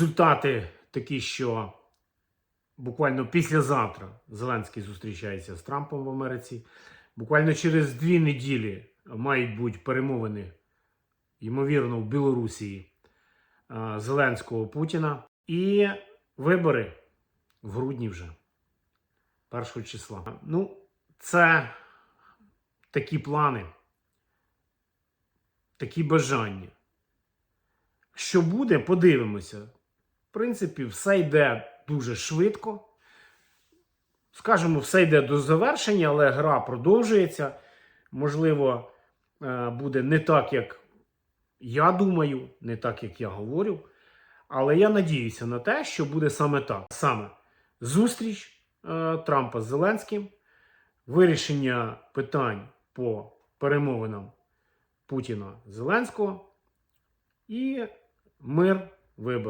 результати такі, що буквально післязавтра Зеленський зустрічається з Трампом в Америці. Буквально через дві неділі мають бути перемовини, ймовірно, в Білорусі е, Зеленського Путіна. І вибори в грудні вже, першого числа. Ну, це такі плани, такі бажання. Що буде, подивимося. В принципі, все йде дуже швидко. Скажемо, все йде до завершення, але гра продовжується. Можливо, е, буде не так, як я думаю, не так, як я говорю. Але я надіюся на те, що буде саме так. Саме зустріч е, Трампа з Зеленським, вирішення питань по перемовинам Путіна Зеленського і мир виборів.